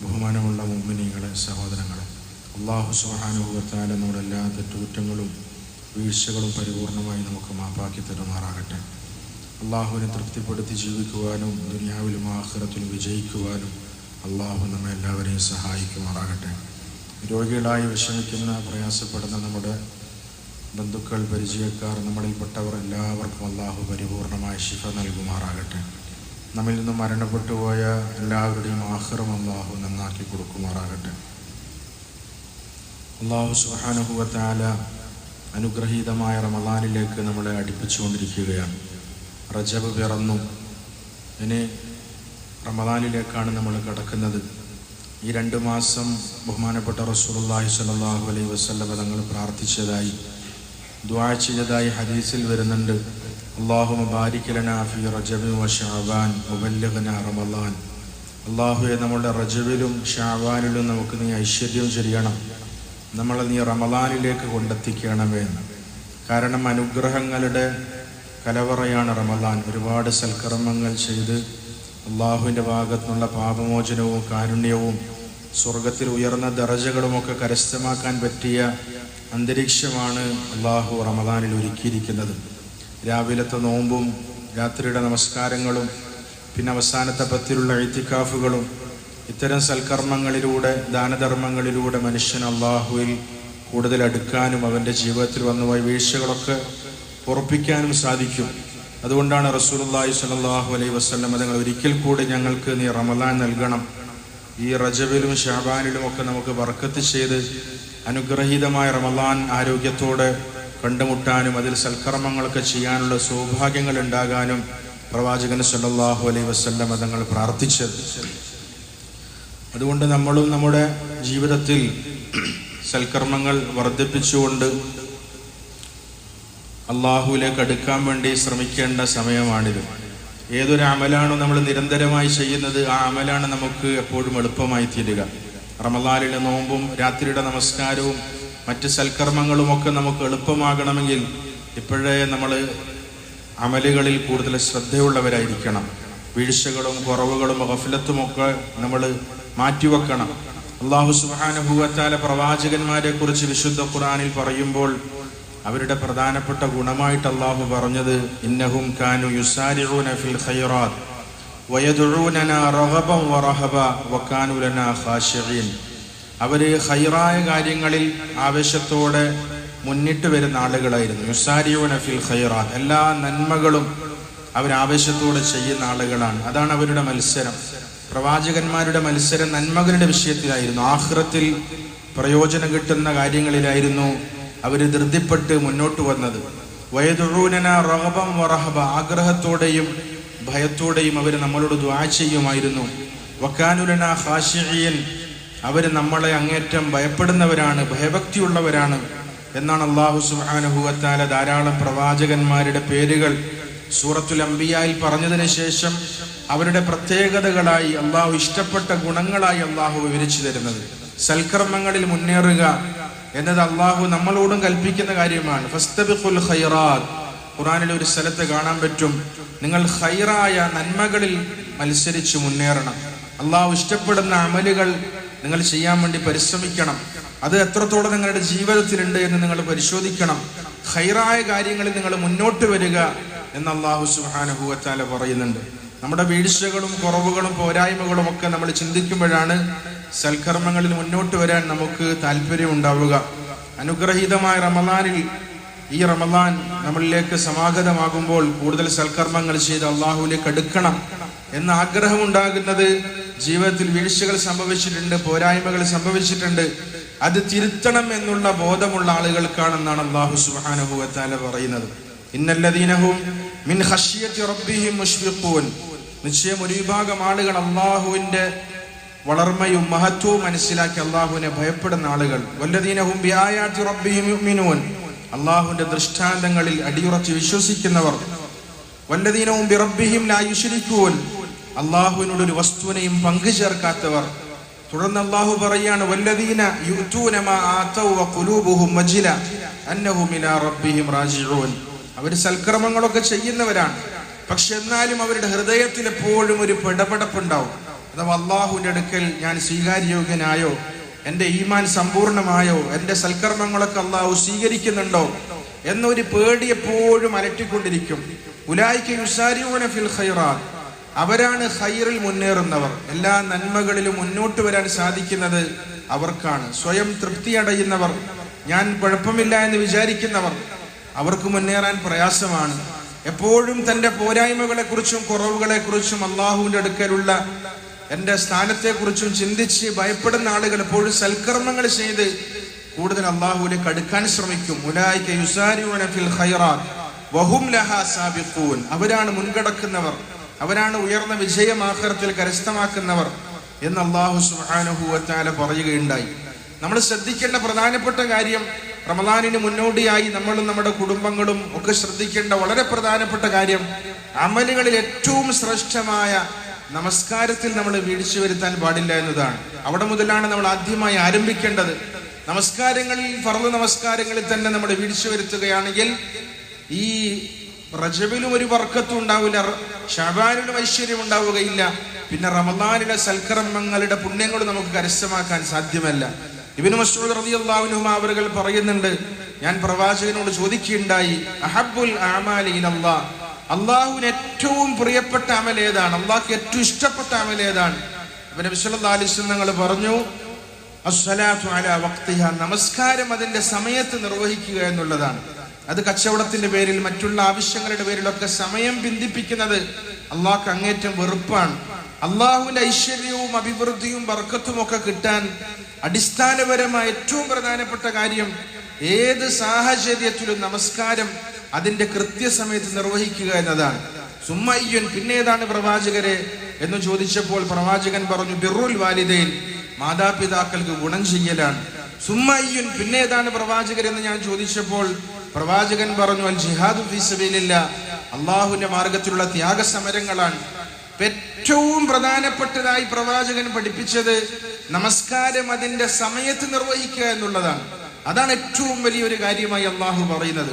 ബഹുമാനമുള്ള മുമ്മിനികളെ സഹോദരങ്ങളെ അള്ളാഹു സുഹാനുഭവത്താല നമ്മുടെ എല്ലാ തെറ്റുകുറ്റങ്ങളും വീഴ്ചകളും പരിപൂർണമായി നമുക്ക് മാപ്പാക്കി തരുമാറാകട്ടെ. അള്ളാഹുവിനെ തൃപ്തിപ്പെടുത്തി ജീവിക്കുവാനും ദുനിയാവിലും ആഹ്റത്തിലും വിജയിക്കുവാനും അള്ളാഹു നമ്മെ എല്ലാവരെയും സഹായിക്കുമാറാകട്ടെ. രോഗികളായി വിഷമിക്കുന്ന പ്രയാസപ്പെടുന്ന നമ്മുടെ ബന്ധുക്കൾ പരിചയക്കാർ നമ്മളിൽപ്പെട്ടവർ എല്ലാവർക്കും അള്ളാഹു പരിപൂർണമായ ശിഫ നൽകുമാറാകട്ടെ. നമ്മിൽ നിന്ന് മരണപ്പെട്ടു പോയ എല്ലാവരുടെയും ആഹ്റം അള്ളാഹു നന്നാക്കി കൊടുക്കുമാറാകട്ടെ. അള്ളാഹു സുഹാനുഭവത്താല അനുഗ്രഹീതമായ റമദാനിലേക്ക് നമ്മളെ അടുപ്പിച്ചുകൊണ്ടിരിക്കുകയാണ്. റജബ് പിറന്നു. ഇനി റമദാനിലേക്കാണ് നമ്മൾ കടക്കുന്നത്. ഈ രണ്ട് മാസം ബഹുമാനപ്പെട്ട റസൂലുള്ളാഹി സ്വല്ലല്ലാഹു അലൈഹി വസല്ലം തങ്ങൾ പ്രാർത്ഥിച്ചതായി ദുആ ചെയ്തതായി ഹദീസിൽ വരുന്നുണ്ട്. ബാരിക് ലനാ ഫി റജബി വ ഷഅബാൻ മുബല്ലിഗ്നാ റമളാൻ അള്ളാഹുവെ നമ്മുടെ റജബിലും ഷാവാനിലും നമുക്ക് നീ ഐശ്വര്യം ചെയ്യണം നമ്മളെ നീ റമളാനിലേക്ക് കൊണ്ടെത്തിക്കണമേ എന്ന്. കാരണം അനുഗ്രഹങ്ങളുടെ കലവറയാണ് റമളാൻ ഒരുപാട് സൽക്കർമ്മങ്ങൾ ചെയ്ത് അള്ളാഹുവിന്റെ ഭാഗത്തുനിന്നുള്ള പാപമോചനവും കാരുണ്യവും സ്വർഗത്തിൽ ഉയർന്ന ദറജകളുമൊക്കെ കരസ്ഥമാക്കാൻ പറ്റിയ അന്തരീക്ഷമാണ് അള്ളാഹു റമദാനിൽ ഒരുക്കിയിരിക്കുന്നത്. രാവിലത്തെ നോമ്പും രാത്രിയുടെ നമസ്കാരങ്ങളും പിന്നെ അവസാനത്തെ പത്തിലുള്ള എഴുത്തിക്കാഫുകളും ഇത്തരം സൽക്കർമ്മങ്ങളിലൂടെ ദാനധർമ്മങ്ങളിലൂടെ മനുഷ്യൻ അള്ളാഹുവിൽ കൂടുതൽ അടുക്കാനും അവന്റെ ജീവിതത്തിൽ വന്നുപോയ വീഴ്ചകളൊക്കെ ഉറപ്പിക്കാനും സാധിക്കും. അതുകൊണ്ടാണ് റസൂലുള്ളാഹി സ്വല്ലല്ലാഹു അലൈഹി വസല്ലം തങ്ങൾ ഒരിക്കൽ കൂടി ഞങ്ങൾക്ക് നീ റമദാൻ നൽകണം. ഈ റജബിലും ഷാബാനിലും ഒക്കെ നമുക്ക് വർക്കത്ത് ചെയ്ത് അനുഗ്രഹീതമായ റമദാൻ ആരോഗ്യത്തോടെ കണ്ടുമുട്ടാനും അതിൽ സൽക്കർമ്മങ്ങളൊക്കെ ചെയ്യാനുള്ള സൗഭാഗ്യങ്ങൾ ഉണ്ടാകാനും പ്രവാചകൻ സല്ലാഹു അലൈ വസല്ലം തങ്ങൾ പ്രാർത്ഥിച്ചത്. അതുകൊണ്ട് നമ്മളും നമ്മുടെ ജീവിതത്തിൽ സൽക്കർമ്മങ്ങൾ വർദ്ധിപ്പിച്ചുകൊണ്ട് അള്ളാഹുവിലേക്ക് അടുക്കാൻ വേണ്ടി ശ്രമിക്കേണ്ട സമയമാണിത്. ഏതൊരു അമലാണോ നമ്മൾ നിരന്തരമായി ചെയ്യുന്നത് ആ അമലാണ് നമുക്ക് എപ്പോഴും എളുപ്പമായി തീരുക. റമലാലിലെ നോമ്പും രാത്രിയുടെ നമസ്കാരവും മറ്റ് സൽക്കർമ്മങ്ങളുമൊക്കെ നമുക്ക് എളുപ്പമാകണമെങ്കിൽ ഇപ്പോഴേ നമ്മൾ അമലുകളിൽ കൂടുതൽ ശ്രദ്ധയുള്ളവരായിരിക്കണം. വീഴ്ചകളും കുറവുകളും ഗഫലത്തും ഒക്കെ നമ്മൾ മാറ്റിവെക്കണം. അള്ളാഹു സുബാനുഭൂവത്താല പ്രവാചകന്മാരെ കുറിച്ച് വിശുദ്ധ ഖുറാനിൽ പറയുമ്പോൾ അവരുടെ പ്രധാനപ്പെട്ട ഗുണമായിട്ട് അള്ളാഹു പറഞ്ഞത് ഇന്നഹും കാനു യുസാരിഊന ഫിൽ ഖൈറാത്ത് വയദുഊനന റഹബൻ വറഹബ വകാനു ലനാ ഖാശിഈൻ അവർ ഹൈറായ കാര്യങ്ങളിൽ ആവേശത്തോടെ മുന്നിട്ട് വരുന്ന ആളുകളായിരുന്നു. യുസാരിഊന ഫിൽ ഹൈറ എല്ലാ നന്മകളും അവർ ആവേശത്തോടെ ചെയ്യുന്ന ആളുകളാണ്. അതാണ് അവരുടെ മത്സരം. പ്രവാചകന്മാരുടെ മത്സരം നന്മകളുടെ വിഷയത്തിലായിരുന്നു. ആഹ്റത്തിൽ പ്രയോജനം കിട്ടുന്ന കാര്യങ്ങളിലായിരുന്നു അവർ ധൃതിപ്പെട്ട് മുന്നോട്ട് വന്നത്. വയതുഴൂനന റഹബം. വറഹബ ആഗ്രഹത്തോടെയും ഭയത്തോടെയും അവർ നമ്മളോട് ദ്വാ ചെയ്യുമായിരുന്നു. വക്കാനുലന ഹാഷിയൻ അവർ നമ്മളെ അങ്ങേറ്റം ഭയപ്പെടുന്നവരാണ് ഭയഭക്തിയുള്ളവരാണ് എന്നാണ് അള്ളാഹു സുഹാനുഭൂവത്താല ധാരാളം പ്രവാചകന്മാരുടെ പേരുകൾ സൂറത്തുൽ അംബിയായിൽ പറഞ്ഞതിന് ശേഷം അവരുടെ പ്രത്യേകതകളായി അള്ളാഹു ഇഷ്ടപ്പെട്ട ഗുണങ്ങളായി അള്ളാഹു വിവരിച്ചു തരുന്നത്. സൽക്കർമ്മങ്ങളിൽ മുന്നേറുക എന്നത് അള്ളാഹു നമ്മളോടും കൽപ്പിക്കുന്ന കാര്യമാണ്. ഫസ്തബിഖുൽ ഖൈറാത്ത് ഖുറാനിൽ ഒരു സ്ഥലത്ത് കാണാൻ പറ്റും. നിങ്ങൾ ഹൈറായ നന്മകളിൽ മത്സരിച്ച് മുന്നേറണം. അള്ളാഹു ഇഷ്ടപ്പെടുന്ന അമലുകൾ നിങ്ങൾ ചെയ്യാൻ വേണ്ടി പരിശ്രമിക്കണം. അത് എത്രത്തോളം നിങ്ങളുടെ ജീവിതത്തിലുണ്ട് എന്ന് നിങ്ങൾ പരിശോധിക്കണം. ഹൈറായ കാര്യങ്ങളിൽ നിങ്ങൾ മുന്നോട്ട് വരിക എന്ന് അള്ളാഹു സുഹാനുഭൂവത്താല പറയുന്നുണ്ട്. നമ്മുടെ വീഴ്ചകളും കുറവുകളും പോരായ്മകളും ഒക്കെ നമ്മൾ ചിന്തിക്കുമ്പോഴാണ് സൽക്കർമ്മങ്ങളിൽ മുന്നോട്ട് വരാൻ നമുക്ക് താല്പര്യം ഉണ്ടാവുക. അനുഗ്രഹീതമായ റമദാനിൽ ഈ റമദാൻ നമ്മളിലേക്ക് സമാഗതമാകുമ്പോൾ കൂടുതൽ സൽക്കർമ്മങ്ങൾ ചെയ്ത് അള്ളാഹുവിലേക്ക് അടുക്കണം. എന്ന ആഗ്രഹം ഉണ്ടാകുന്നത് ജീവിതത്തിൽ വീഴ്ചകൾ സംഭവിച്ചിട്ടുണ്ട് പോരായ്മകൾ സംഭവിച്ചിട്ടുണ്ട്. അത് തിരുത്തണം എന്നുള്ള ബോധമുള്ള ആളുകൾക്കാണെന്നാണ് അള്ളാഹു സുബാനുഭവത്താല പറയുന്നത്. ഇന്നല്ലദീനഹും മിൻ നിശ്ചയം ഒരു വിഭാഗം ആളുകൾ അള്ളാഹുവിന്റെ വളർമ്മയും മഹത്വവും മനസ്സിലാക്കി അള്ളാഹുവിനെ ഭയപ്പെടുന്ന ആളുകൾ. വല്ലദീനഹും ബിആയാത്തി റബ്ബിഹിം അള്ളാഹുവിന്റെ ദൃഷ്ടാന്തങ്ങളിൽ അടിയുറച്ച് വിശ്വസിക്കുന്നവർ. വല്ലദീനവും ബിറബ്ബിഹിം ലാ യുശ്രിക്കൂൻ. അള്ളാഹുവിനോട് ഒരു വസ്തുവിനെയും പങ്കു ചേർക്കാത്തവർ. തുടർന്ന് അള്ളാഹു പറയാണ് വല്ലദീന അവർ സൽക്രമങ്ങളൊക്കെ ചെയ്യുന്നവരാണ്. പക്ഷെ എന്നാലും അവരുടെ ഹൃദയത്തിൽ എപ്പോഴും ഒരു പിടപെടപ്പുണ്ടാവും. അഥവാ അള്ളാഹുവിന്റെ അടുക്കൽ ഞാൻ സ്വീകാര്യോഗ്യനായോ എന്റെ ഈമാൻ സമ്പൂർണമായോ എന്റെ സൽക്കർമ്മങ്ങളൊക്കെ അള്ളാഹു സ്വീകരിക്കുന്നുണ്ടോ എന്നൊരു പേടി എപ്പോഴും അലട്ടിക്കൊണ്ടിരിക്കും. ഉലായിക്ക് ഫിൽ ഖൈറാത്ത് അവരാണ് ഹൈറിൽ മുന്നേറുന്നവർ. എല്ലാ നന്മകളിലും മുന്നോട്ട് വരാൻ സാധിക്കുന്നത് അവർക്കാണ്. സ്വയം തൃപ്തി അടയുന്നവർ ഞാൻ കുഴപ്പമില്ല എന്ന് വിചാരിക്കുന്നവർ അവർക്ക് മുന്നേറാൻ പ്രയാസമാണ്. എപ്പോഴും തന്റെ പോരായ്മകളെക്കുറിച്ചും കുറവുകളെക്കുറിച്ചും അള്ളാഹുവിന്റെ അടുക്കലുള്ള എന്റെ സ്ഥാനത്തെക്കുറിച്ചും ചിന്തിച്ച് ഭയപ്പെടുന്ന ആളുകൾ എപ്പോഴും സൽക്കർമ്മങ്ങൾ ചെയ്ത് കൂടുതൽ അള്ളാഹുവിലേക്ക് അടുക്കാൻ ശ്രമിക്കും. ഫിൽ ഖൈറാത്ത് വഹും സാബിഖൂൻ. അവരാണ് മുൻകടക്കുന്നവർ. അവരാണ് ഉയർന്ന വിജയമാഹരത്തിൽ കരസ്ഥമാക്കുന്നവർ എന്ന് അള്ളാഹു സുബ്ഹാനഹു വതആല പറയുകയുണ്ടായി. നമ്മൾ ശ്രദ്ധിക്കേണ്ട പ്രധാനപ്പെട്ട കാര്യം റമദാനിന് മുന്നോടിയായി നമ്മളും നമ്മുടെ കുടുംബങ്ങളും ഒക്കെ ശ്രദ്ധിക്കേണ്ട വളരെ പ്രധാനപ്പെട്ട കാര്യം അമലുകളിൽ ഏറ്റവും ശ്രേഷ്ഠമായ നമസ്കാരത്തിൽ നമ്മൾ വീഴ്ച വരുത്താൻ പാടില്ല എന്നതാണ്. അവിടെ മുതലാണ് നമ്മൾ ആദ്യമായി ആരംഭിക്കേണ്ടത്. നമസ്കാരങ്ങളിൽ ഫർദ് നമസ്കാരങ്ങളിൽ തന്നെ നമ്മൾ വീഴ്ച വരുത്തുകയാണെങ്കിൽ ഈ റജബിലും ഒരു വർക്കത്തും ഉണ്ടാവില്ല. ഷബാനിലും ഐശ്വര്യം ഉണ്ടാവുകയില്ല. പിന്നെ റമദാനിലെ സൽക്കർമ്മങ്ങളുടെ പുണ്യങ്ങൾ നമുക്ക് കരസ്ഥമാക്കാൻ സാധ്യമല്ല. ഇവന് മസൂദ് റതി അള്ളാഹുനുമ അവരുകൾ പറയുന്നുണ്ട് ഞാൻ പ്രവാചകനോട് ചോദിക്കുകയുണ്ടായി അഹബുൽ അള്ളാഹുവിന് ഏറ്റവും പ്രിയപ്പെട്ട അമലേതാണ് ഏതാണ്? അള്ളാഹ്ക്ക് ഏറ്റവും ഇഷ്ടപ്പെട്ട അമലേതാണ് ഏതാണ്? വിശ്വലിസ്ങ്ങൾ പറഞ്ഞു അസ്സലാത്തു അല വക്തിഹ. നമസ്കാരം അതിന്റെ സമയത്ത് നിർവഹിക്കുക എന്നുള്ളതാണ്. അത് കച്ചവടത്തിന്റെ പേരിൽ മറ്റുള്ള ആവശ്യങ്ങളുടെ പേരിലൊക്കെ സമയം ബിന്ദിപ്പിക്കുന്നത് അള്ളാഹ്ക്ക് അങ്ങേറ്റം വെറുപ്പാണ്. അള്ളാഹുവിന്റെ ഐശ്വര്യവും അഭിവൃദ്ധിയും വർക്കത്തും ഒക്കെ കിട്ടാൻ അടിസ്ഥാനപരമായ ഏറ്റവും പ്രധാനപ്പെട്ട കാര്യം ഏത് സാഹചര്യത്തിലും നമസ്കാരം അതിന്റെ കൃത്യസമയത്ത് നിർവഹിക്കുക എന്നതാണ്. സുമ്മയ്യൻ പിന്നെ ഏതാണ് പ്രവാചകരെ എന്ന് ചോദിച്ചപ്പോൾ പ്രവാചകൻ പറഞ്ഞു ബിറുൽ വാലിദൈൻ മാതാപിതാക്കൾക്ക് ഗുണം ചെയ്യലാണ്. സുമ്മയ്യുൻ പിന്നെ ഏതാണ് പ്രവാചകരെന്ന് ഞാൻ ചോദിച്ചപ്പോൾ പ്രവാചകൻ പറഞ്ഞു അൽ ജിഹാദു ഫിസബിലില്ല അള്ളാഹുവിന്റെ മാർഗത്തിലുള്ള ത്യാഗസമരങ്ങളാണ്. ഏറ്റവും പ്രധാനപ്പെട്ടതായി പ്രവാചകൻ പഠിപ്പിച്ചത് നമസ്കാരം അതിന്റെ സമയത്ത് നിർവഹിക്കുക എന്നുള്ളതാണ്. അതാണ് ഏറ്റവും വലിയൊരു കാര്യമായി അള്ളാഹു പറയുന്നത്.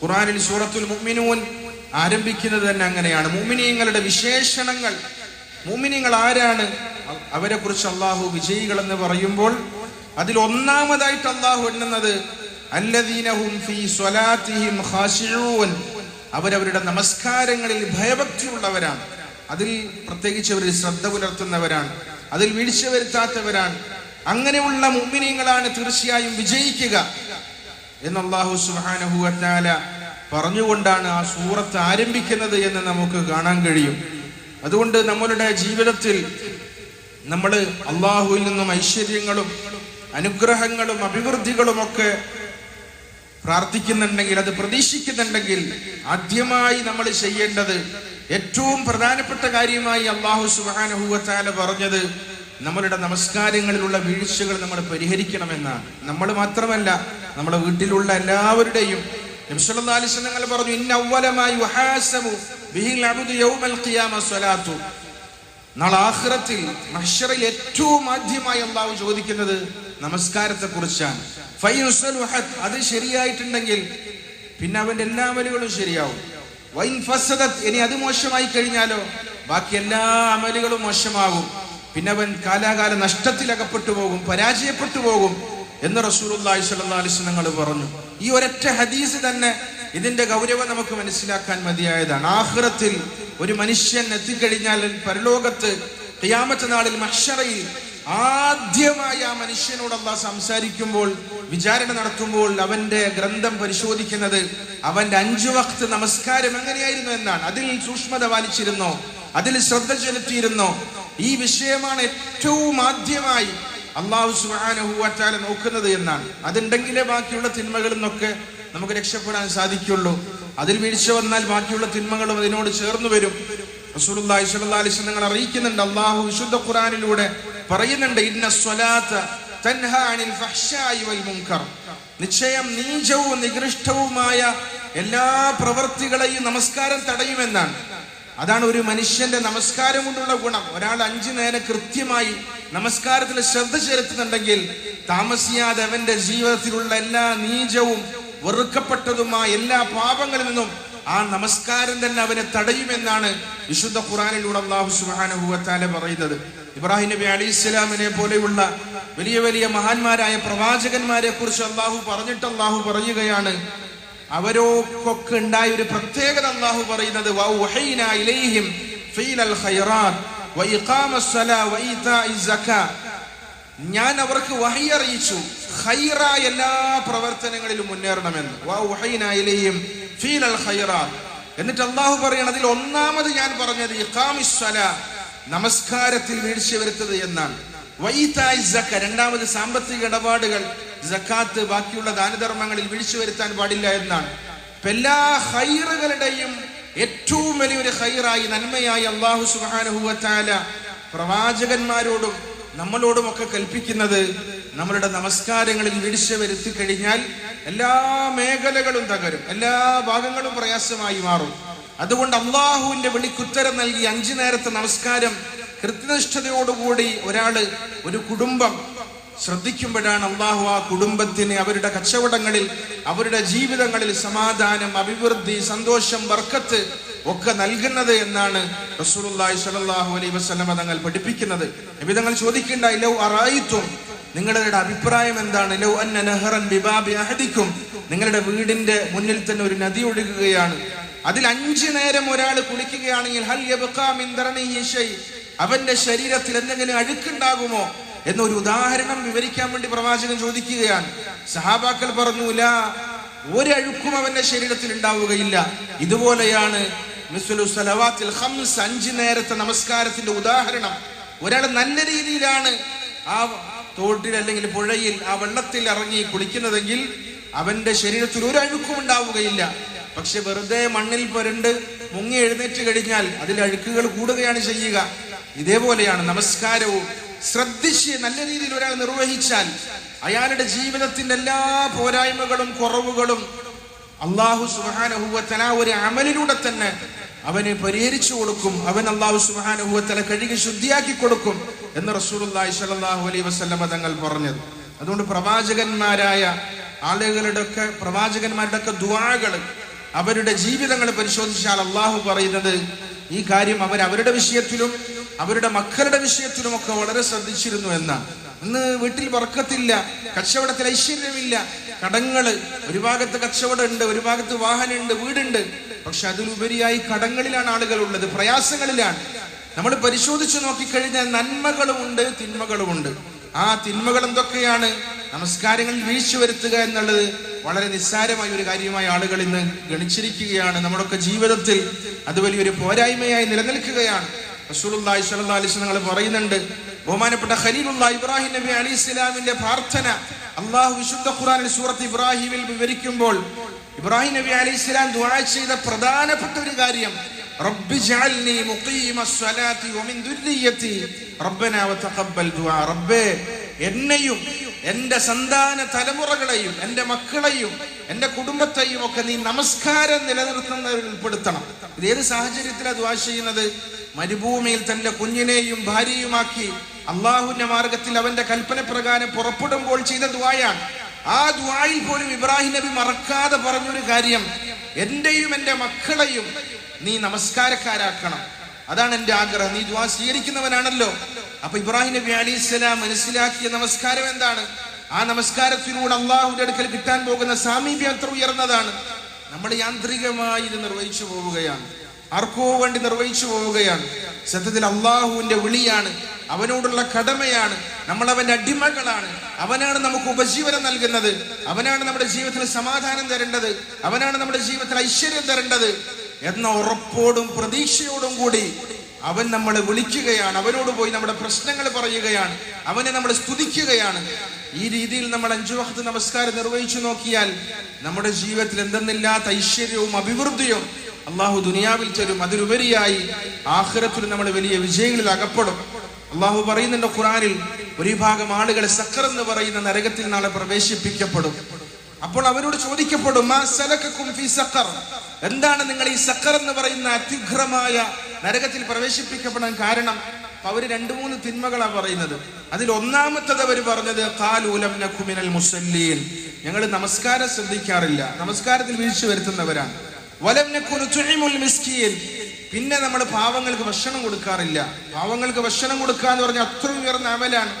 ഖുറാനിൽ സൂറത്തുൽ മുഅ്മിനൂൻ ആരംഭിക്കുന്നത് തന്നെ അങ്ങനെയാണ്. മുഅ്മിനീങ്ങളുടെ വിശേഷണങ്ങൾ മുഅ്മിനീങ്ങൾ ആരാണ്? അവരെ കുറിച്ച് അള്ളാഹു വിജയികൾ എന്ന് പറയുമ്പോൾ അതിൽ ഒന്നാമതായിട്ട് അള്ളാഹു എണ്ണുന്നത് അവരവരുടെ നമസ്കാരങ്ങളിൽ ഭയഭക്തിയുള്ളവരാണ്. അതിൽ പ്രത്യേകിച്ച് അവർ ശ്രദ്ധ പുലർത്തുന്നവരാണ്. അതിൽ വീഴ്ച വരുത്താത്തവരാണ്. അങ്ങനെയുള്ള മുമ്മിനീങ്ങളാണ് തീർച്ചയായും വിജയിക്കുക എന്ന് അള്ളാഹു സുബ്ഹാനഹു വതആല പറഞ്ഞുകൊണ്ടാണ് ആ സൂറത്ത് ആരംഭിക്കുന്നത് എന്ന് നമുക്ക് കാണാൻ കഴിയും. അതുകൊണ്ട് നമ്മളുടെ ജീവിതത്തിൽ നമ്മൾ അള്ളാഹുവിൽ നിന്നും ഐശ്വര്യങ്ങളും അനുഗ്രഹങ്ങളും അഭിവൃദ്ധികളും ഒക്കെ പ്രാർത്ഥിക്കുന്നുണ്ടെങ്കിൽ അത് പ്രതീക്ഷിക്കുന്നുണ്ടെങ്കിൽ ആദ്യമായി നമ്മൾ ചെയ്യേണ്ടത് ഏറ്റവും പ്രധാനപ്പെട്ട കാര്യമായി അള്ളാഹു സുബാനഹുവത്താല പറഞ്ഞത് നമ്മളുടെ നമസ്കാരങ്ങളിലുള്ള വീഴ്ചകൾ നമ്മൾ പരിഹരിക്കണമെന്നാണ്. നമ്മൾ മാത്രമല്ല നമ്മുടെ വീട്ടിലുള്ള എല്ലാവരുടെയും പറഞ്ഞു ഇന്നവലമായി നാളെ ഏറ്റവും ആദ്യമായി അള്ളാഹു ചോദിക്കുന്നത് നമസ്കാരത്തെ കുറിച്ചാണ് അത് ശരിയായിട്ടുണ്ടെങ്കിൽ പിന്നെ അവന്റെ എല്ലാ അമലുകളും ശരിയാവും. ഇനി അത് മോശമായി കഴിഞ്ഞാലോ? ബാക്കി എല്ലാ അമലുകളും മോശമാകും. പിന്നെ അവൻ കാലാകാല നഷ്ടത്തിൽ അകപ്പെട്ടു പോകും പരാജയപ്പെട്ടു പോകും എന്ന് റസൂലുള്ളാഹി സ്വല്ലല്ലാഹു അലൈഹി വസല്ലം പറഞ്ഞു. ഈ ഒരൊറ്റ ഹദീസ് തന്നെ ഇതിന്റെ ഗൗരവം നമുക്ക് മനസ്സിലാക്കാൻ മതിയായതാണ്. ആഹ്റത്തിൽ ഒരു മനുഷ്യൻ എത്തിക്കഴിഞ്ഞാൽ പരലോകത്ത് ഖിയാമത്ത് നാളിൽ മഷറയിൽ ആദ്യമായി ആ മനുഷ്യനോട് സംസാരിക്കുമ്പോൾ വിചാരണ നടത്തുമ്പോൾ അവന്റെ ഗ്രന്ഥം പരിശോധിക്കുന്നത് അവന്റെ അഞ്ചു വക്ത് നമസ്കാരം എങ്ങനെയായിരുന്നു എന്നാണ്. അതിൽ സൂക്ഷ്മത പാലിച്ചിരുന്നോ? അതിൽ ശ്രദ്ധ ചെലുത്തിയിരുന്നോ? ഈ വിഷയമാണ് ഏറ്റവും ആദ്യമായി അള്ളാഹു സുബാനഹുവാറ്റാല നോക്കുന്നത് എന്നാണ്. അതുണ്ടെങ്കിലേ ബാക്കിയുള്ള തിന്മകളിൽ നിന്നൊക്കെ നമുക്ക് രക്ഷപ്പെടാൻ സാധിക്കുള്ളൂ. അതിൽ വീഴ്ച വന്നാൽ ബാക്കിയുള്ള തിന്മകളും അതിനോട് ചേർന്ന് വരും. റസൂലുള്ളാഹി അലൈഹി വസല്ലം ഞങ്ങൾ അറിയിക്കുന്നുണ്ട്. അള്ളാഹു വിശുദ്ധ ഖുർആനിലൂടെ പറയുന്നുണ്ട് ഇന്ന സ്വലാത്ത ഫഹ്ശായി വൽ നിശ്ചയം നീചവും നികൃഷ്ടവുമായ എല്ലാ പ്രവൃത്തികളെയും നമസ്കാരം തടയുമെന്നാണ്. അതാണ് ഒരു മനുഷ്യന്റെ നമസ്കാരം കൊണ്ടുള്ള ഗുണം. ഒരാൾ അഞ്ചു നേരം കൃത്യമായി നമസ്കാരത്തിൽ ശ്രദ്ധ ചെലുത്തുന്നുണ്ടെങ്കിൽ താമസിയാതെ അവന്റെ ജീവിതത്തിലുള്ള എല്ലാ നീചവും വെറുക്കപ്പെട്ടതുമായ എല്ലാ പാപങ്ങളിൽ നിന്നും ആ നമസ്കാരം തന്നെ അവനെ തടയുമെന്നാണ് വിശുദ്ധ ഖുറാനിലൂടെ അള്ളാഹു സുബാനുഭവത്താല പറയുന്നത്. ഇബ്രാഹിം നബി അലി ഇസ്ലാമിനെ പോലെയുള്ള വലിയ വലിയ മഹാന്മാരായ പ്രവാചകന്മാരെ കുറിച്ച് അള്ളാഹു പറഞ്ഞിട്ട് അള്ളാഹു പറയുകയാണ് അവരോക്കൊക്കെ ഉണ്ടായ ഒരു പ്രത്യേകത അള്ളാഹു പറയുന്നത് ഞാൻ അവർക്ക് വഹി അറിയിച്ചു ഖൈറായ എല്ലാ പ്രവർത്തനങ്ങളിലും മുന്നേറണമെന്ന്. വൗഹൈന ഇലൈഹിം ഫീലൽ എന്നിട്ട് അള്ളാഹു പറയണം അതിൽ ഒന്നാമത് ഞാൻ പറഞ്ഞത് നമസ്കാരത്തിൽ വീഴ്ച വരുത്തത് എന്നാണ്. സക്ക രണ്ടാമത് സാമ്പത്തിക ഇടപാടുകൾ സക്കാത്ത് ബാക്കിയുള്ള ദാനധർമ്മങ്ങളിൽ വീഴ്ച വരുത്താൻ പാടില്ല എന്നാണ്. എല്ലാ ഹൈറുകളുടെയും ഏറ്റവും വലിയൊരു ഹൈറായി നന്മയായി അള്ളാഹു സുബാനുഭവത്താല പ്രവാചകന്മാരോടും നമ്മളോടും ഒക്കെ കൽപ്പിക്കുന്നത് നമ്മളുടെ നമസ്കാരങ്ങളിൽ വീഴ്ച വരുത്തി കഴിഞ്ഞാൽ എല്ലാ മേഖലകളും തകരും എല്ലാ ഭാഗങ്ങളും പ്രയാസമായി മാറും. അതുകൊണ്ട് അള്ളാഹുവിന്റെ വിളിക്കുത്തരം നൽകി അഞ്ചു നേരത്തെ നമസ്കാരം കൃത്യനിഷ്ഠതയോടുകൂടി ഒരാൾ ഒരു കുടുംബം ശ്രദ്ധിക്കുമ്പോഴാണ് അള്ളാഹു ആ കുടുംബത്തിന് അവരുടെ കച്ചവടങ്ങളിൽ അവരുടെ ജീവിതങ്ങളിൽ സമാധാനം അഭിവൃദ്ധി സന്തോഷം വർക്കത്ത് ഒക്കെ നൽകുന്നത് എന്നാണ് റസൂലുള്ളാഹി സ്വല്ലല്ലാഹു അലൈഹി വസല്ലം തങ്ങൾ പഠിപ്പിക്കുന്നത്. നബി തങ്ങൾ ചോദിക്കണ്ടായി ലൗ അറായിത്തും? നിങ്ങളുടെ അഭിപ്രായം എന്താണ്? ലൗ അന്ന നഹറൻ ബിബാബി അഹദിക്കും. നിങ്ങളുടെ വീടിന്റെ മുന്നിൽ തന്നെ ഒരു നദി ഒഴുകുകയാണ്. അതിൽ അഞ്ചു നേരം ഒരാൾ കുളിക്കുകയാണെങ്കിൽ ഹൽ അവന്റെ ശരീരത്തിൽ എന്തെങ്കിലും അഴുക്കുണ്ടാകുമോ? എന്നൊരു ഉദാഹരണം വിവരിക്കാൻ വേണ്ടി പ്രവാചകൻ ചോദിക്കുകയാണ്. സഹാബാക്കൾ പറഞ്ഞൂല ഒരഴുക്കും അവന്റെ ശരീരത്തിൽ ഉണ്ടാവുകയില്ല. ഇതുപോലെയാണ് സലവാത്തിൽ ഹംസ് അഞ്ചു നേരത്തെ നമസ്കാരത്തിന്റെ ഉദാഹരണം. ഒരാൾ നല്ല രീതിയിലാണ് ആ തോട്ടിൽ അല്ലെങ്കിൽ പുഴയിൽ ആ വെള്ളത്തിൽ ഇറങ്ങി കുളിക്കുന്നതെങ്കിൽ അവന്റെ ശരീരത്തിൽ ഒരു അഴുക്കും ഉണ്ടാവുകയില്ല. പക്ഷെ വെറുതെ മണ്ണിൽ പുരണ്ട് മുങ്ങി എഴുന്നേറ്റ് കഴിഞ്ഞാൽ അതിൽ അഴുക്കുകൾ കൂടുകയാണ് ചെയ്യുക. ഇതേപോലെയാണ് നമസ്കാരവും. ശ്രദ്ധിച്ച് നല്ല രീതിയിൽ ഒരാൾ നിർവഹിച്ചാൽ അയാളുടെ ജീവിതത്തിന്റെ എല്ലാ പോരായ്മകളും കുറവുകളും അള്ളാഹു സുബാനഹുവത്തല ഒരു അമലിലൂടെ തന്നെ അവന് പരിഹരിച്ചു കൊടുക്കും. അവൻ അള്ളാഹു സുബാനഹുവത്തല കഴുകി ശുദ്ധിയാക്കി കൊടുക്കും എന്ന് റസൂലുള്ളാഹി സ്വല്ലല്ലാഹു അലൈഹി വസല്ലമ തങ്ങൾ പറഞ്ഞത്. അതുകൊണ്ട് പ്രവാചകന്മാരായ ആളുകളുടെ ഒക്കെ പ്രവാചകന്മാരുടെ ഒക്കെ ദുആകൾ അവരുടെ ജീവിതങ്ങൾ പരിശോധിച്ചാൽ അള്ളാഹു പറയുന്നത് ഈ കാര്യം അവർ അവരുടെ വിഷയത്തിലും അവരുടെ മക്കളുടെ വിഷയത്തിലും ഒക്കെ വളരെ ശ്രദ്ധിച്ചിരുന്നു എന്നാണ്. ഇന്ന് വീട്ടിൽ വർക്കത്തില്ല കച്ചവടത്തിൽ ഐശ്വര്യമില്ല കടങ്ങൾ. ഒരു ഭാഗത്ത് കച്ചവടം ഉണ്ട് ഒരു ഭാഗത്ത് വാഹനമുണ്ട് വീടുണ്ട്. പക്ഷെ അതിലുപരിയായി കടങ്ങളിലാണ് ആളുകൾ ഉള്ളത് പ്രയാസങ്ങളിലാണ്. നമ്മൾ പരിശോധിച്ചു നോക്കിക്കഴിഞ്ഞാൽ നന്മകളുമുണ്ട് തിന്മകളുമുണ്ട്. ആ തിന്മകൾ എന്തൊക്കെയാണ്? നമസ്കാരങ്ങളിൽ വീഴ്ച വരുത്തുക എന്നുള്ളത് വളരെ നിസ്സാരമായ ഒരു കാര്യമായി ആളുകൾ ഇന്ന് ഗണിച്ചിരിക്കുകയാണ്. നമ്മുടെയൊക്കെ ജീവിതത്തിൽ അത് വലിയൊരു പോരായ്മയായി നിലനിൽക്കുകയാണ്. റസൂലുള്ളാഹി സ്വല്ലല്ലാഹി അലൈഹി വസല്ലം പറയുന്നുണ്ട് ബഹുമാനപ്പെട്ട ഖലീലുള്ള ഇബ്രാഹിം നബി അലി ഇസ്ലാമിന്റെ പ്രാർത്ഥന അള്ളാഹു വിശുദ്ധ ഖുറാനിൽ സൂറത്ത് ഇബ്രാഹിമിൽ വിവരിക്കുമ്പോൾ ഇബ്രാഹിം നബി അലൈഹി ഇസ്ലാം ദുആ ചെയ്ത പ്രധാനപ്പെട്ട ഒരു കാര്യം. റബ്ബി ജഅൽനി മുഖീമ സ്വലാത്തി വമിൻ ദുർരിയതി റബ്ബനാ വതഖബ്ബൽ ദുആ. റബ്ബേ എന്നെയും എന്റെ സന്താന തലമുറകളെയും എന്റെ മക്കളെയും എന്റെ കുടുംബത്തെയും ഒക്കെ നീ നമസ്കാരം നിലനിർത്തുന്നതിൽ ഉൾപ്പെടുത്തണം. ഇത് ഏത് സാഹചര്യത്തിലാണ് ദുആ ചെയ്യുന്നത്? മരുഭൂമിയിൽ തന്റെ കുഞ്ഞിനെയും ഭാര്യയുമാക്കി അള്ളാഹുവിന്റെ മാർഗത്തിൽ അവന്റെ കൽപ്പന പ്രകാരം പുറപ്പെടുമ്പോൾ ചെയ്ത ദുആയാണ്. ആ ദുആയിൽ പോലും ഇബ്രാഹിം നബി മറക്കാതെ പറഞ്ഞൊരു കാര്യം എന്റെയും എന്റെ മക്കളെയും നീ നമസ്കാരക്കാരാക്കണം. അതാണ് എന്റെ ആഗ്രഹം. നീ ദ്വാ സ്വീകരിക്കുന്നവനാണല്ലോ. അപ്പൊ ഇബ്രാഹിം നബി അലി ഇസ്ലാം മനസ്സിലാക്കിയ നമസ്കാരം എന്താണ്? ആ നമസ്കാരത്തിലൂടെ അള്ളാഹുന്റെ അടുക്കൽ കിട്ടാൻ പോകുന്ന സാമീപ്യം അത്ര ഉയർന്നതാണ്? നമ്മൾ യാന്ത്രികമായി ഇത് നിർവഹിച്ചു പോവുകയാണ്. ആർക്കോ വേണ്ടി നിർവഹിച്ചു പോവുകയാണ്. സത്യത്തിൽ അള്ളാഹുവിന്റെ വിളിയാണ് അവനോടുള്ള കടമയാണ് നമ്മൾ അവന്റെ അടിമകളാണ്. അവനാണ് നമുക്ക് ഉപജീവനം നൽകുന്നത്. അവനാണ് നമ്മുടെ ജീവിതത്തിൽ സമാധാനം തരേണ്ടത്. അവനാണ് നമ്മുടെ ജീവിതത്തിൽ ഐശ്വര്യം തരേണ്ടത്. എന്ന ഉറപ്പോടും പ്രതീക്ഷയോടും കൂടി അവൻ നമ്മളെ വിളിക്കുകയാണ്. അവനോട് പോയി നമ്മുടെ പ്രശ്നങ്ങൾ പറയുകയാണ്. അവനെ നമ്മൾ സ്തുതിക്കുകയാണ്. ഈ രീതിയിൽ നമ്മൾ അഞ്ചു വഖത്ത് നമസ്കാരം നിർവഹിച്ചു നോക്കിയാൽ നമ്മുടെ ജീവിതത്തിൽ എന്തെന്നില്ലാത്ത ഐശ്വര്യവും അഭിവൃദ്ധിയും അള്ളാഹു ദുനിയാവിൽ തരും അതിലുപരിയായി ആഖിറത്തിൽ നമ്മൾ വലിയ വിജയങ്ങളിൽ അകപ്പെടും. അള്ളാഹു പറയുന്നുണ്ട് ഖുറാനിൽ ഒരു ഭാഗം ആളുകളെ സക്കർ എന്ന് പറയുന്ന നരകത്തിൽ നാളെ പ്രവേശിപ്പിക്കപ്പെടും. അപ്പോൾ അവരോട് ചോദിക്കപ്പെടും? എന്താണ് നിങ്ങൾ ഈ സക്കർ എന്ന് പറയുന്ന അത്യുഗ്രമായ നരകത്തിൽ പ്രവേശിപ്പിക്കപ്പെടാൻ കാരണം? അവർ രണ്ടു മൂന്ന് തിന്മകളാ പറയുന്നത്. അതിൽ ഒന്നാമത്തത് അവർ പറഞ്ഞത് കാലൂലം മുസല്ലീൻ. ഞങ്ങൾ നമസ്കാരം ശ്രദ്ധിക്കാറില്ല. നമസ്കാരത്തിൽ വീഴ്ച വരുത്തുന്നവരാണ്. പിന്നെ നമ്മൾ പാവങ്ങൾക്ക് ഭക്ഷണം കൊടുക്കാറില്ല. പാവങ്ങൾക്ക് ഭക്ഷണം കൊടുക്കുക എന്ന് പറഞ്ഞാൽ അത്ര ഉയർന്ന അമലാണ്.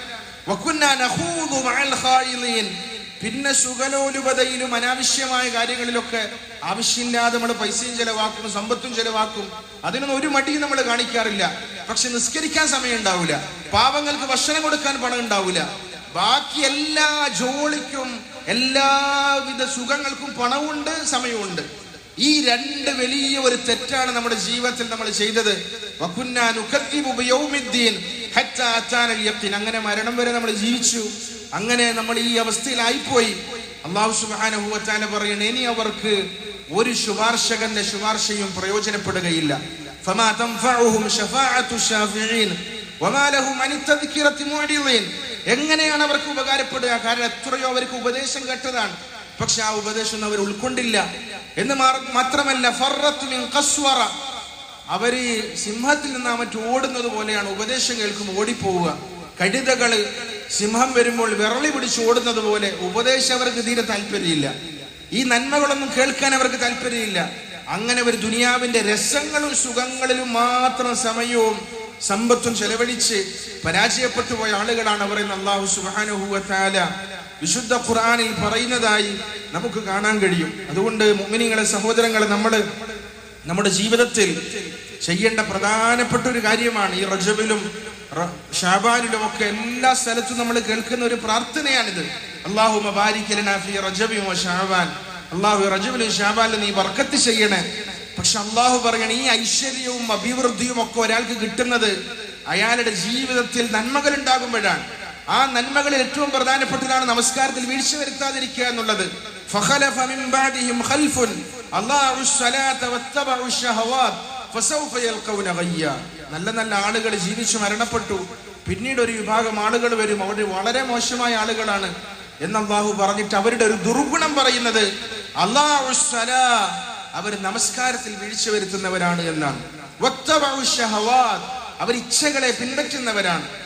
പിന്നെ സുഖലോലുപതയിലും അനാവശ്യമായ കാര്യങ്ങളിലൊക്കെ ആവശ്യമില്ലാതെ നമ്മൾ പൈസയും ചെലവാക്കും സമ്പത്തും ചെലവാക്കും. അതിനൊന്നും ഒരു മടിയും നമ്മൾ കാണിക്കാറില്ല. പക്ഷെ നിസ്കരിക്കാൻ സമയം ഉണ്ടാവില്ല പാവങ്ങൾക്ക് ഭക്ഷണം കൊടുക്കാൻ പണം ഉണ്ടാവില്ല ബാക്കി എല്ലാ ജോലിക്കും എല്ലാവിധ സുഖങ്ങൾക്കും പണമുണ്ട് സമയമുണ്ട് ഈ രണ്ട് വലിയ ഒരു തെറ്റാണ് നമ്മുടെ ജീവിതത്തിൽ നമ്മൾ ചെയ്തത്. അങ്ങനെ മരണം വരെ നമ്മൾ ജീവിച്ചു. അങ്ങനെ നമ്മൾ ഈ അവസ്ഥയിലായിപ്പോയി. അള്ളാഹു തആല പറയണ ഇനി അവർക്ക് ഒരു ശുപാർശകന്റെ ശുപാർശയും പ്രയോജനപ്പെടുകയില്ല. എങ്ങനെയാണ് അവർക്ക് ഉപകാരപ്പെടുക? കാരണം എത്രയോ അവർക്ക് ഉപദേശം കേട്ടതാണ്. പക്ഷെ ആ ഉപദേശം അവർ ഉൾക്കൊണ്ടില്ല. എന്ന് മാത്രമല്ല അവർ സിംഹത്തിൽ നിന്ന് മറ്റു ഓടുന്നത് പോലെയാണ് ഉപദേശം കേൾക്കുമ്പോൾ ഓടിപ്പോവുക. കഴുതകൾ സിംഹം വരുമ്പോൾ വിറളി പിടിച്ച് ഓടുന്നത് പോലെ ഉപദേശം അവർക്ക് തീരെ താല്പര്യമില്ല. ഈ നന്മകളൊന്നും കേൾക്കാൻ അവർക്ക് താല്പര്യമില്ല. അങ്ങനെ ഒരു ദുനിയാവിന്റെ രസങ്ങളും സുഖങ്ങളിലും മാത്രം സമയവും സമ്പത്തും ചെലവഴിച്ച് പരാജയപ്പെട്ടു പോയ ആളുകളാണ് അവർ എന്ന് അള്ളാഹു സുബ്ഹാനഹു വ തആല വിശുദ്ധ ഖുർആാനിൽ പറയുന്നതായി നമുക്ക് കാണാൻ കഴിയും. അതുകൊണ്ട് മുഅ്മിനീങ്ങളെ സഹോദരങ്ങളെ നമ്മൾ നമ്മുടെ ജീവിതത്തിൽ ചെയ്യേണ്ട പ്രധാനപ്പെട്ട ഒരു കാര്യമാണ് ഈ റജബിലും ഷാബാനിലും ഒക്കെ എല്ലാ സ്ഥലത്തും നമ്മൾ കേൾക്കുന്ന ഒരു പ്രാർത്ഥനയാണിത്. അള്ളാഹു ഫി റജബിയും ഷാബാൻ. അള്ളാഹു റജബിലും ഷാബാനിലും നീ വർക്കത്ത് ചെയ്യണേ. പക്ഷെ അള്ളാഹു പറയണ ഈ ഐശ്വര്യവും അഭിവൃദ്ധിയും ഒക്കെ ഒരാൾക്ക് കിട്ടുന്നത് അയാളുടെ ജീവിതത്തിൽ നന്മകൾ ഉണ്ടാകുമ്പോഴാണ് ആ നന്മകളിൽ ഏറ്റവും പ്രധാനപ്പെട്ടതാണ് നമസ്കാരത്തിൽ വീഴ്ച വരുത്താതിരിക്കുക എന്നുള്ളത്. നല്ല നല്ല ആളുകൾ ജീവിച്ചു മരണപ്പെട്ടു. പിന്നീട് ഒരു വിഭാഗം ആളുകൾ വരും. അവർ വളരെ മോശമായ ആളുകളാണ്. എന്ന് അള്ളാഹു പറഞ്ഞിട്ട് അവരുടെ ഒരു ദുർഗുണം പറയുന്നത് അള്ളാഹു അവർ നമസ്കാരത്തിൽ വീഴ്ച വരുത്തുന്നവരാണ് എന്നാണ്. അവർ ഇച്ഛകളെ പിൻപറ്റുന്നവരാണ്.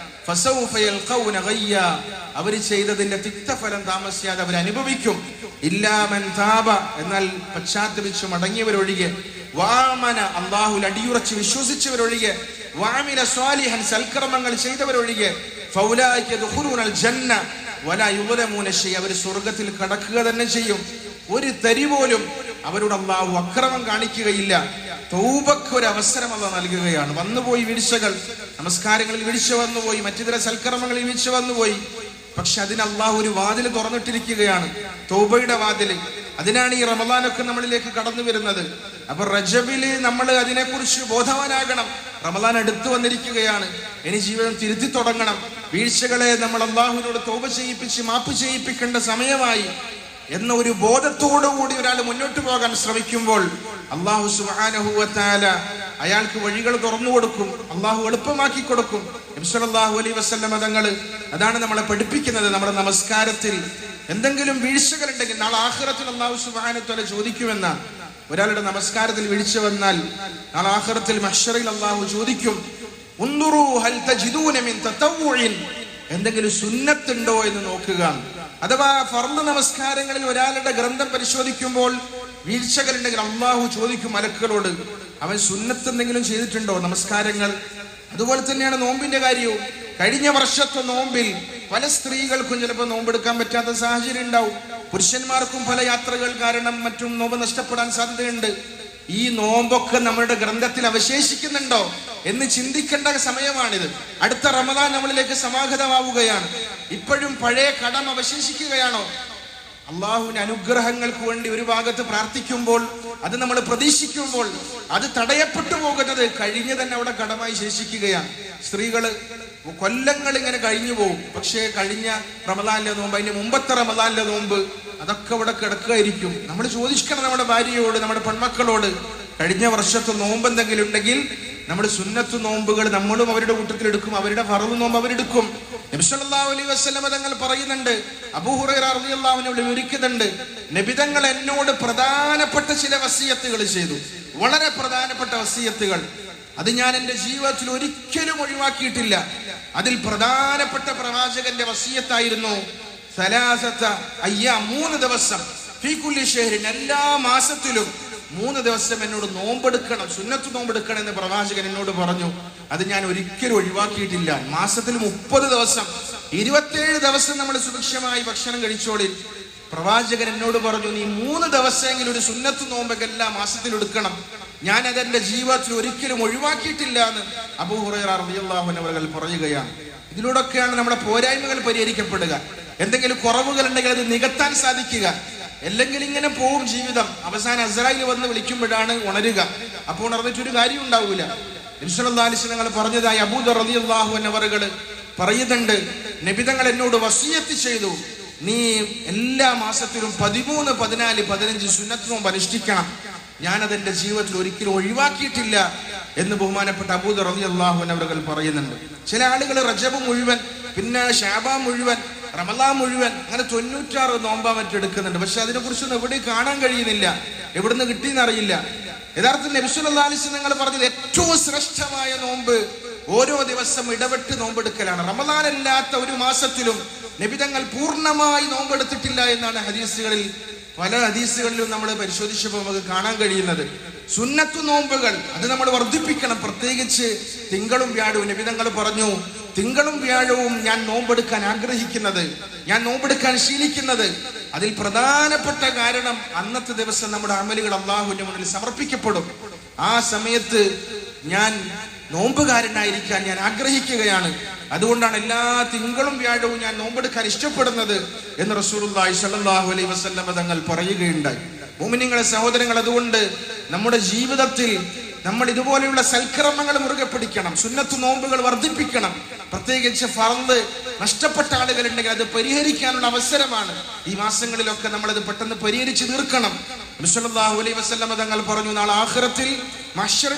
അവർ ചെയ്തതിന്റെ തിക്തഫലം താമസിയാതെ അവർ അനുഭവിക്കും. ഇല്ലാമൻ താപ എന്നാൽ പശ്ചാത്തപിച്ചു മടങ്ങിയവരൊഴികെ വാമന അള്ളാഹുൽ അടിയുറച്ച് വിശ്വസിച്ചവരൊഴികെ വാമിന സ്വാലിഹൻ സൽക്കർമ്മങ്ങൾ ചെയ്തവരൊഴികെ ദുഖുലൂനൽ ജന്ന വലാ യുവലമൂനശ്ശി അവർ സ്വർഗത്തിൽ കടക്കുക തന്നെ ചെയ്യും. ഒരു തരി പോലും അവരോട് അള്ളാഹു അക്രമം കാണിക്കുകയില്ല. തൗബക്ക് ഒരു അവസരം അല്ല നൽകുകയാണ്. വന്നുപോയി വീഴ്ചകൾ. നമസ്കാരങ്ങളിൽ വീഴ്ച വന്നുപോയി. മറ്റു ചില സൽക്കർമ്മങ്ങളിൽ വീഴ്ച വന്നുപോയി. പക്ഷെ അതിന് അള്ളാഹു ഒരു വാതിൽ തുറന്നിട്ടിരിക്കുകയാണ്. തൗബയുടെ വാതിൽ. അതിനാണ് ഈ റമദാനൊക്കെ നമ്മളിലേക്ക് കടന്നു വരുന്നത്. അപ്പൊ റജബിൽ നമ്മൾ അതിനെക്കുറിച്ച് ബോധവാനാകണം. റമദാൻ അടുത്തു വന്നിരിക്കുകയാണ്. ഇനി ജീവിതം തിരുത്തി തുടങ്ങണം. വീഴ്ചകളെ നമ്മൾ അള്ളാഹുവിനോട് തോപ ചെയ്യിപ്പിച്ച് മാപ്പ് ചെയ്യിപ്പിക്കേണ്ട സമയമായി എന്ന ഒരു ബോധത്തോടു കൂടി ഒരാൾ മുന്നോട്ട് പോകാൻ ശ്രമിക്കുമ്പോൾ അള്ളാഹു സുബാനഹുവത്താല അയാൾക്ക് വഴികൾ തുറന്നു കൊടുക്കും അള്ളാഹു എളുപ്പമാക്കി കൊടുക്കും. നബിസ്വല്ലല്ലാഹു അലൈ വസല്ലമ തങ്ങൾ അതാണ് നമ്മളെ പഠിപ്പിക്കുന്നത് നമ്മുടെ നമസ്കാരത്തിൽ. എന്തെങ്കിലും വീഴ്ചകൾ ഉണ്ടെങ്കിൽ നാളെ ആഹ്റത്തിൽ അള്ളാഹു സുഹാനത്തോലെ ചോദിക്കുമെന്ന. ഒരാളുടെ നമസ്കാരത്തിൽ വിളിച്ചു വന്നാൽ നാളെ ആഹ്റത്തിൽ മഷറിൽ അള്ളാഹു ചോദിക്കും എന്തെങ്കിലും സുന്നത്തുണ്ടോ എന്ന് നോക്കുക. അഥവാ ഫർദ് നമസ്കാരങ്ങളിൽ ഒരാളുടെ ഗ്രന്ഥം പരിശോധിക്കുമ്പോൾ വീഴ്ചകളുണ്ടെങ്കിൽ അള്ളാഹു ചോദിക്കും മലക്കുകളോട് അവൻ സുന്നത്ത് എന്തെങ്കിലും ചെയ്തിട്ടുണ്ടോ? നമസ്കാരങ്ങൾ. അതുപോലെ തന്നെയാണ് നോമ്പിന്റെ കാര്യവും. കഴിഞ്ഞ വർഷത്തെ നോമ്പിൽ പല സ്ത്രീകൾക്കും ചിലപ്പോൾ നോമ്പെടുക്കാൻ പറ്റാത്ത സാഹചര്യം ഉണ്ടാവും. പുരുഷന്മാർക്കും പല യാത്രകൾ കാരണം മറ്റും നോമ്പ് നഷ്ടപ്പെടാൻ സാധ്യതയുണ്ട്. ഈ നോമ്പൊക്കെ നമ്മുടെ ഗ്രന്ഥത്തിൽ അവശേഷിക്കുന്നുണ്ടോ എന്ന് ചിന്തിക്കേണ്ട സമയമാണിത്. അടുത്ത റമദാൻ നമ്മളിലേക്ക് സമാഗതമാവുകയാണ്. ഇപ്പോഴും പഴയ കടം അവശേഷിക്കുകയാണോ? അള്ളാഹുവിന്റെ അനുഗ്രഹങ്ങൾക്ക് വേണ്ടി ഒരു ഭാഗത്ത് പ്രാർത്ഥിക്കുമ്പോൾ അത് നമ്മൾ പ്രതീക്ഷിക്കുമ്പോൾ അത് തടയപ്പെട്ടു പോകുന്നത് കഴിഞ്ഞ് തന്നെ അവിടെ കടമായി ശേഷിക്കുകയാണ്. സ്ത്രീകൾ കൊല്ലങ്ങൾ ഇങ്ങനെ കഴിഞ്ഞു പോകും. പക്ഷേ കഴിഞ്ഞ റമദാനിലെ നോമ്പ് അതിന്റെ മുമ്പത്തെ റമദാനിലെ നോമ്പ് അതൊക്കെ ഇവിടെ കിടക്കുകയായിരിക്കും. നമ്മൾ ചോദിക്കണം നമ്മുടെ ഭാര്യയോട് നമ്മുടെ പെൺമക്കളോട് കഴിഞ്ഞ വർഷത്തെ നോമ്പ് എന്തെങ്കിലും ഉണ്ടെങ്കിൽ നമ്മുടെ സുന്നത്ത് നോമ്പുകൾ നമ്മളും അവരുടെ കൂട്ടത്തിൽ എടുക്കും അവരുടെ ഫറവ് നോമ്പ് അവരെടുക്കും നബിസല്ലാഹു അലൈഹി വസ്ലമ തങ്ങൾ പറയുന്നുണ്ട് അബൂഹുറൈറിയാഹുവിനെ വിവരിക്കുന്നുണ്ട് നബിതങ്ങൾ എന്നോട് പ്രധാനപ്പെട്ട ചില വസീയത്തുകൾ ചെയ്തു വളരെ പ്രധാനപ്പെട്ട വസീയത്തുകൾ. അത് ഞാൻ എന്റെ ജീവിതത്തിൽ ഒരിക്കലും ഒഴിവാക്കിയിട്ടില്ല. അതിൽ പ്രധാനപ്പെട്ട പ്രവാചകന്റെ വസീയത്തായിരുന്നു സലാസത്ത അയ്യ മൂന്ന് ദിവസം. ഫീ കുല്ലി ഷഹരിൻ എല്ലാ മാസത്തിലും മൂന്ന് ദിവസം എന്നോട് നോമ്പെടുക്കണം സുന്നത്ത് നോമ്പെടുക്കണം എന്ന് പ്രവാചകൻ എന്നോട് പറഞ്ഞു. അത് ഞാൻ ഒരിക്കലും ഒഴിവാക്കിയിട്ടില്ല. മാസത്തിൽ മുപ്പത് ദിവസം ഇരുപത്തേഴ് ദിവസം നമ്മൾ സുഭിക്ഷമായി ഭക്ഷണം കഴിച്ചോളി. പ്രവാചകൻ എന്നോട് പറഞ്ഞു നീ മൂന്ന് ദിവസമെങ്കിലും ഒരു സുന്നത്ത് നോമ്പൊക്കെ എല്ലാ മാസത്തിൽ എടുക്കണം. ഞാൻ അതെന്റെ ജീവിതത്തിൽ ഒരിക്കലും ഒഴിവാക്കിയിട്ടില്ല എന്ന് അബൂഹുറൈറിയാഹുനവകൾ പറയുകയാണ്. ഇതിലൂടെയൊക്കെയാണ് നമ്മുടെ പോരായ്മകൾ പരിഹരിക്കപ്പെടുക. എന്തെങ്കിലും കുറവുകൾ ഉണ്ടെങ്കിൽ അത് നികത്താൻ സാധിക്കുക. അല്ലെങ്കിൽ ഇങ്ങനെ പോവും ജീവിതം. അവസാനം അസറായിൽ വന്ന് വിളിക്കുമ്പോഴാണ് ഉണരുക. അപ്പോൾ ഉണർന്നിട്ടൊരു കാര്യം ഉണ്ടാവൂല. നിമിഷങ്ങൾ പറഞ്ഞതായി അബൂദർ അലി അള്ളാഹു എന്നവറുകൾ പറയുന്നുണ്ട്. നബിതങ്ങൾ എന്നോട് വസീയത്ത് ചെയ്തു. നീ എല്ലാ മാസത്തിലും പതിമൂന്ന് പതിനാല് പതിനഞ്ച് സുന്നത്വം നോമ്പ് അതെന്റെ ജീവിതത്തിൽ ഒരിക്കലും ഒഴിവാക്കിയിട്ടില്ല എന്ന് ബഹുമാനപ്പെട്ട അബൂദർ അള്ളാഹുൻ അവരുകൾ പറയുന്നുണ്ട്. ചില ആളുകൾ റജബ് മുഴുവൻ പിന്നെ ഷാബ മുഴുവൻ റമലാ മുഴുവൻ അങ്ങനെ തൊണ്ണൂറ്റാറ് നോമ്പാ മറ്റെടുക്കുന്നുണ്ട് പക്ഷെ അതിനെ കുറിച്ചൊന്നും എവിടെയും കാണാൻ കഴിയുന്നില്ല. എവിടുന്ന് കിട്ടിയെന്ന് അറിയില്ല യഥാർത്ഥത്തിൽ നബിസുല്ലാലിസ് നിങ്ങൾ പറഞ്ഞത് ഏറ്റവും ശ്രേഷ്ഠമായ നോമ്പ് ഓരോ ദിവസം ഇടപെട്ട് നോമ്പെടുക്കലാണ്. റമദാൻ അല്ലാത്ത ഒരു മാസത്തിലും നബിതങ്ങൾ പൂർണമായി നോമ്പെടുത്തിട്ടില്ല എന്നാണ് ഹദീസുകളിൽ പല ഹദീസുകളിലും നമ്മൾ പരിശോധിച്ചപ്പോൾ നമുക്ക് കാണാൻ കഴിയുന്നത് സുന്നത്ത് നോമ്പുകൾ അത് നമ്മൾ വർദ്ധിപ്പിക്കണം. പ്രത്യേകിച്ച് തിങ്കളും വ്യാഴവും. നബിതങ്ങൾ പറഞ്ഞു തിങ്കളും വ്യാഴവും ഞാൻ നോമ്പെടുക്കാൻ ആഗ്രഹിക്കുന്നത് ഞാൻ നോമ്പെടുക്കാൻ ശീലിക്കുന്നത്. അതിൽ പ്രധാനപ്പെട്ട കാരണം അന്നത്തെ ദിവസം നമ്മുടെ അമലുകൾ അള്ളാഹുവിന്റെ മുന്നിൽ സമർപ്പിക്കപ്പെടും. ആ സമയത്ത് ഞാൻ നോമ്പുകാരനായിരിക്കാൻ ഞാൻ ആഗ്രഹിക്കുകയാണ്. അതുകൊണ്ടാണ് എല്ലാ തിങ്കളും വ്യാഴവും ഞാൻ നോമ്പെടുക്കാൻ ഇഷ്ടപ്പെടുന്നത് എന്ന് റസൂലുള്ളാഹി സ്വല്ലല്ലാഹു അലൈ വസല്ലം തങ്ങൾ പറയുകയുണ്ടായി. മോമിനിങ്ങളെ സഹോദരങ്ങൾ അതുകൊണ്ട് നമ്മുടെ ജീവിതത്തിൽ നമ്മൾ ഇതുപോലെയുള്ള സൽക്രമങ്ങൾ മുറുകെ പിടിക്കണം സുന്നത്ത് നോമ്പുകൾ വർദ്ധിപ്പിക്കണം. പ്രത്യേകിച്ച് ഫറന്ത് നഷ്ടപ്പെട്ട ആളുകൾ ഉണ്ടെങ്കിൽ അത് പരിഹരിക്കാനുള്ള അവസരമാണ്. ഈ മാസങ്ങളിലൊക്കെ നമ്മൾ അത് പെട്ടെന്ന് പരിഹരിച്ച് തീർക്കണം. തങ്ങൾ പറഞ്ഞു നാളെ ആഖിറത്തിൽ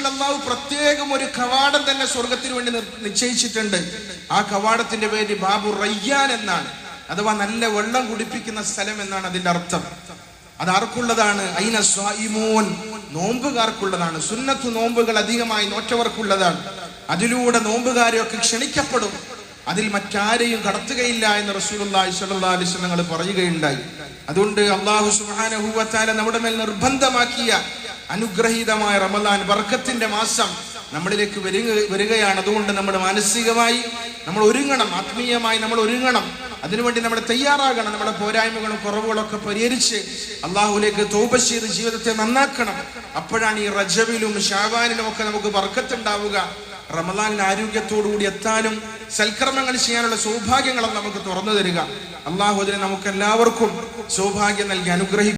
അല്ലാഹു പ്രത്യേകം ഒരു കവാടം തന്നെ സ്വർഗത്തിന് വേണ്ടി നിശ്ചയിച്ചിട്ടുണ്ട്. ആ കവാടത്തിന്റെ പേര് ബാബു റയ്യാൻ എന്നാണ്. അഥവാ നല്ല വെള്ളം കുടിപ്പിക്കുന്ന സ്ഥലം എന്നാണ് അതിന്റെ അർത്ഥം. അത് ആർക്കുള്ളതാണ്? അയിന സ്വായിമൂൻ. നോമ്പുകാർക്കുള്ളതാണ്. സുന്നത്ത് നോമ്പുകൾ അധികമായി നോറ്റവർക്കുള്ളതാണ്. അതിലൂടെ നോമ്പുകാരെയൊക്കെ ക്ഷണിക്കപ്പെടും. അതിൽ മറ്റാരെയും കടത്തുകയില്ല എന്ന് റസൂലുള്ളാഹി സ്വല്ലല്ലാഹു അലൈഹി വസല്ലം പറയുകയുണ്ടായി. അതുകൊണ്ട് അള്ളാഹു തആല നമ്മുടെ മേൽ നിർബന്ധമാക്കിയ അനുഗ്രഹീതമായ റമദാൻ ബർക്കത്തിന്റെ മാസം നമ്മളിലേക്ക് വരുക വരികയാണ്. അതുകൊണ്ട് നമ്മൾ മാനസികമായി നമ്മൾ ഒരുങ്ങണം ആത്മീയമായി നമ്മൾ ഒരുങ്ങണം. അതിനുവേണ്ടി നമ്മൾ തയ്യാറാകണം. നമ്മുടെ പോരായ്മകളും കുറവുകളൊക്കെ പരിഹരിച്ച് അള്ളാഹുലേക്ക് തോപ ചെയ്ത് ജീവിതത്തെ നന്നാക്കണം. അപ്പോഴാണ് ഈ റജവിലും ഷാബാനിലും ഒക്കെ നമുക്ക് ബർക്കത്തുണ്ടാവുക. റമദാനിൽ ആരോഗ്യത്തോടുകൂടി എത്താനും സൽക്കർമ്മങ്ങൾ ചെയ്യാനുള്ള സൗഭാഗ്യങ്ങളും നമുക്ക് തുറന്നു തരിക. അള്ളാഹു അതിനെ നമുക്ക് എല്ലാവർക്കും സൗഭാഗ്യം നൽകി അനുഗ്രഹിക്കും.